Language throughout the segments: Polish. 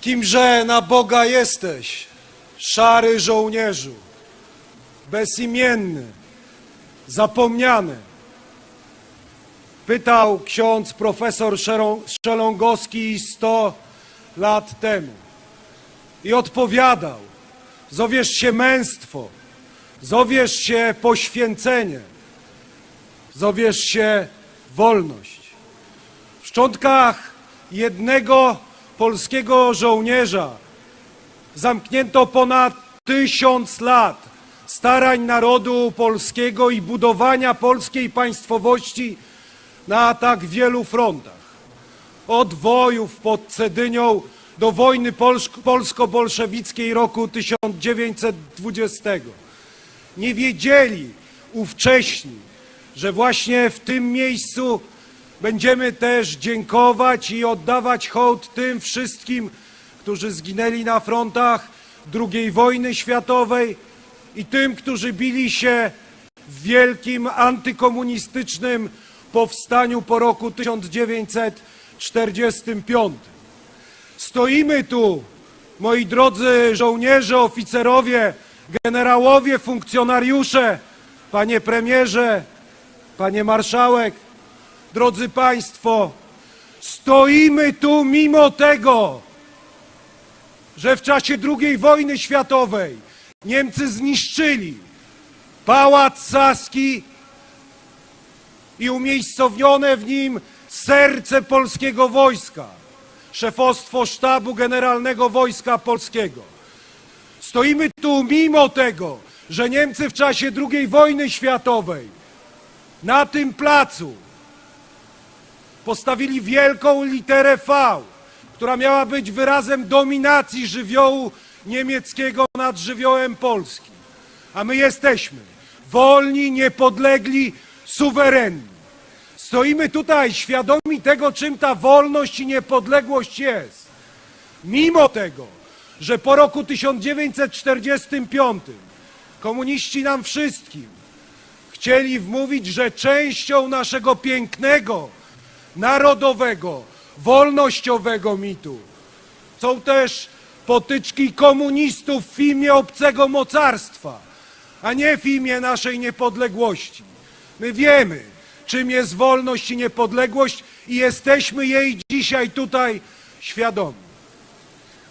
Kimże na Boga jesteś, szary żołnierzu, bezimienny, zapomniany? Pytał ksiądz profesor Szelongowski 100 lat temu. I odpowiadał, zowiesz się męstwo, zowiesz się poświęcenie, zowiesz się wolność. W szczątkach jednego polskiego żołnierza zamknięto ponad tysiąc lat starań narodu polskiego i budowania polskiej państwowości na tak wielu frontach. Od wojów pod Cedynią do wojny polsk- polsko-bolszewickiej roku 1920. Nie wiedzieli ówcześni, że właśnie w tym miejscu będziemy też dziękować i oddawać hołd tym wszystkim, którzy zginęli na frontach II wojny światowej i tym, którzy bili się w wielkim antykomunistycznym powstaniu po roku 1945. Stoimy tu, moi drodzy żołnierze, oficerowie, generałowie, funkcjonariusze, panie premierze, panie marszałek, drodzy państwo, stoimy tu mimo tego, że w czasie II wojny światowej Niemcy zniszczyli Pałac Saski i umiejscowione w nim serce polskiego wojska, szefostwo Sztabu Generalnego Wojska Polskiego. Stoimy tu mimo tego, że Niemcy w czasie II wojny światowej na tym placu postawili wielką literę V, która miała być wyrazem dominacji żywiołu niemieckiego nad żywiołem polskim. A my jesteśmy wolni, niepodlegli, suwerenni. Stoimy tutaj świadomi tego, czym ta wolność i niepodległość jest. Mimo tego, że po roku 1945 komuniści nam wszystkim chcieli wmówić, że częścią naszego pięknego, narodowego, wolnościowego mitu są też potyczki komunistów w imię obcego mocarstwa, a nie w imię naszej niepodległości. My wiemy, czym jest wolność i niepodległość i jesteśmy jej dzisiaj tutaj świadomi.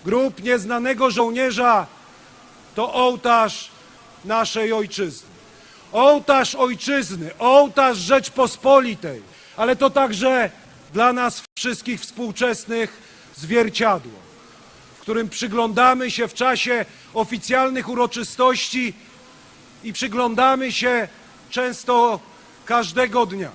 Grób nieznanego żołnierza to ołtarz naszej ojczyzny. Ołtarz ojczyzny, ołtarz Rzeczpospolitej, ale to także dla nas wszystkich współczesnych zwierciadło, w którym przyglądamy się w czasie oficjalnych uroczystości i przyglądamy się często każdego dnia.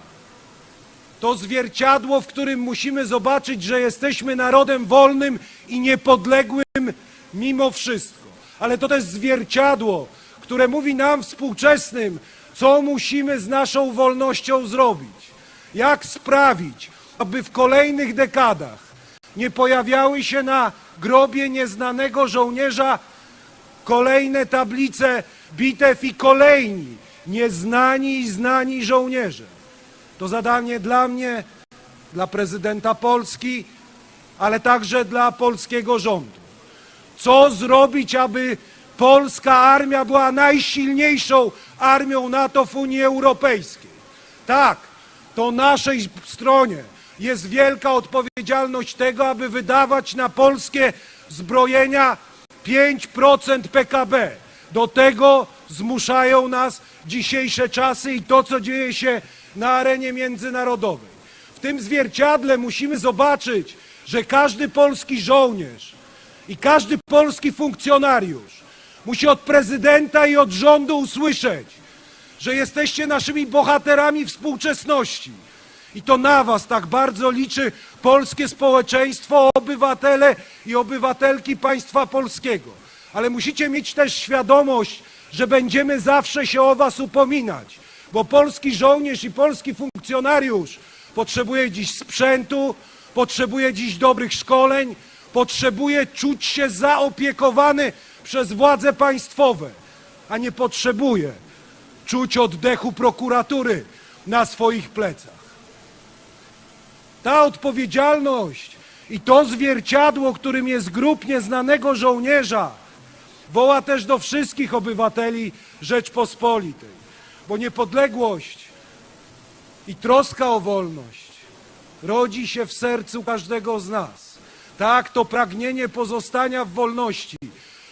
To zwierciadło, w którym musimy zobaczyć, że jesteśmy narodem wolnym i niepodległym mimo wszystko. Ale to też zwierciadło, które mówi nam współczesnym, co musimy z naszą wolnością zrobić. Jak sprawić, aby w kolejnych dekadach nie pojawiały się na grobie nieznanego żołnierza kolejne tablice bitew i kolejni nieznani i znani żołnierze. To zadanie dla mnie, dla prezydenta Polski, ale także dla polskiego rządu. Co zrobić, aby polska armia była najsilniejszą armią NATO w Unii Europejskiej? Tak, to naszej stronie jest wielka odpowiedzialność tego, aby wydawać na polskie zbrojenia 5% PKB. Do tego zmuszają nas dzisiejsze czasy i to, co dzieje się na arenie międzynarodowej. W tym zwierciadle musimy zobaczyć, że każdy polski żołnierz i każdy polski funkcjonariusz musi od prezydenta i od rządu usłyszeć, że jesteście naszymi bohaterami współczesności. I to na was tak bardzo liczy polskie społeczeństwo, obywatele i obywatelki państwa polskiego. Ale musicie mieć też świadomość, że będziemy zawsze się o was upominać, bo polski żołnierz i polski funkcjonariusz potrzebuje dziś sprzętu, potrzebuje dziś dobrych szkoleń, potrzebuje czuć się zaopiekowany przez władze państwowe, a nie potrzebuje czuć oddechu prokuratury na swoich plecach. Ta odpowiedzialność I to zwierciadło, którym jest grób nieznanego żołnierza, woła też do wszystkich obywateli Rzeczpospolitej, bo niepodległość i troska o wolność rodzi się w sercu każdego z nas. Tak, to pragnienie pozostania w wolności,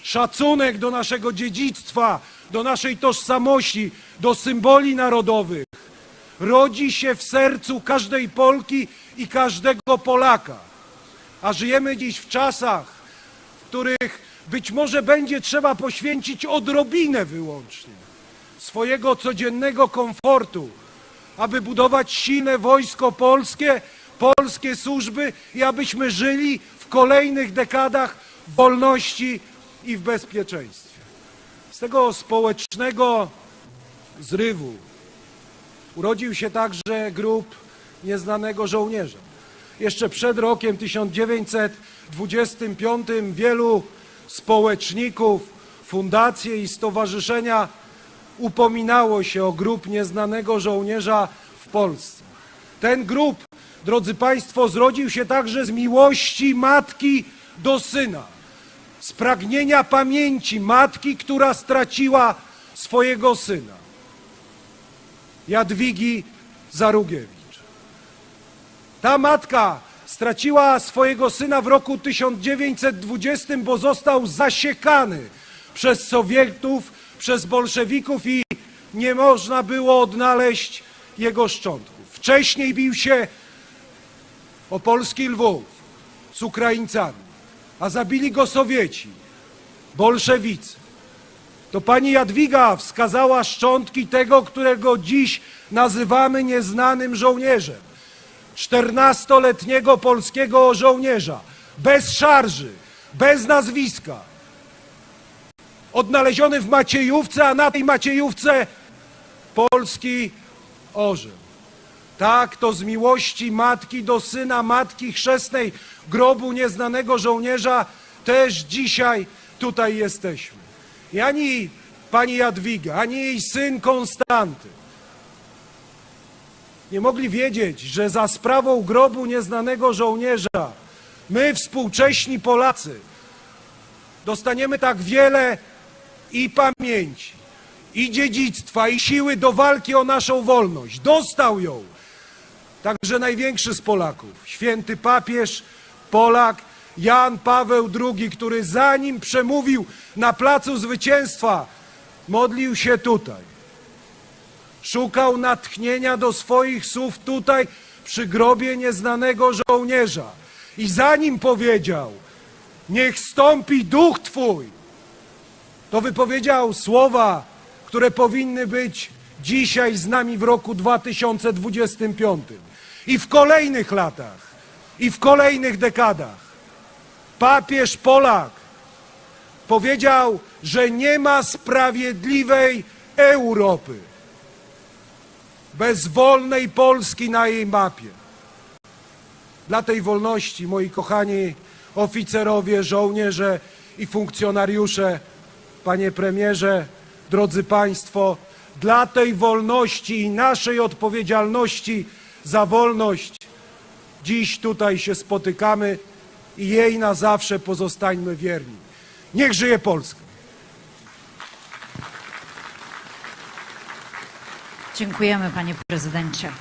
szacunek do naszego dziedzictwa, do naszej tożsamości, do symboli narodowych rodzi się w sercu każdej Polki i każdego Polaka. A żyjemy dziś w czasach, w których być może będzie trzeba poświęcić odrobinę wyłącznie swojego codziennego komfortu, aby budować silne wojsko polskie, polskie służby i abyśmy żyli w kolejnych dekadach wolności i w bezpieczeństwie. Tego społecznego zrywu urodził się także grup nieznanego żołnierza. Jeszcze przed rokiem 1925 wielu społeczników, fundacje i stowarzyszenia upominało się o grup nieznanego żołnierza w Polsce. Ten grup, drodzy Państwo, zrodził się także z miłości matki do syna, z pragnienia pamięci matki, która straciła swojego syna, Jadwigi Zarugiewicz. Ta matka straciła swojego syna w roku 1920, bo został zasiekany przez Sowietów, przez bolszewików i nie można było odnaleźć jego szczątków. Wcześniej bił się o polski Lwów z Ukraińcami, a zabili go Sowieci, bolszewicy. To pani Jadwiga wskazała szczątki tego, którego dziś nazywamy nieznanym żołnierzem. 14-letniego polskiego żołnierza, bez szarży, bez nazwiska. Odnaleziony w Maciejówce, a na tej Maciejówce polski orzeł. Tak, to z miłości matki do syna, matki chrzestnej grobu nieznanego żołnierza też dzisiaj tutaj jesteśmy. I ani pani Jadwiga, ani jej syn Konstanty nie mogli wiedzieć, że za sprawą grobu nieznanego żołnierza my, współcześni Polacy, dostaniemy tak wiele i pamięci, i dziedzictwa, i siły do walki o naszą wolność. Dostał ją także największy z Polaków, święty papież, Polak, Jan Paweł II, który zanim przemówił na Placu Zwycięstwa, modlił się tutaj. Szukał natchnienia do swoich słów tutaj przy grobie nieznanego żołnierza. I zanim powiedział, niech stąpi duch Twój, to wypowiedział słowa, które powinny być dzisiaj z nami w roku 2025 i w kolejnych latach, i w kolejnych dekadach. Papież Polak powiedział, że nie ma sprawiedliwej Europy bez wolnej Polski na jej mapie. Dla tej wolności, moi kochani oficerowie, żołnierze i funkcjonariusze, panie premierze, drodzy państwo, dla tej wolności i naszej odpowiedzialności za wolność dziś tutaj się spotykamy i jej na zawsze pozostańmy wierni. Niech żyje Polska! Dziękujemy, panie prezydencie.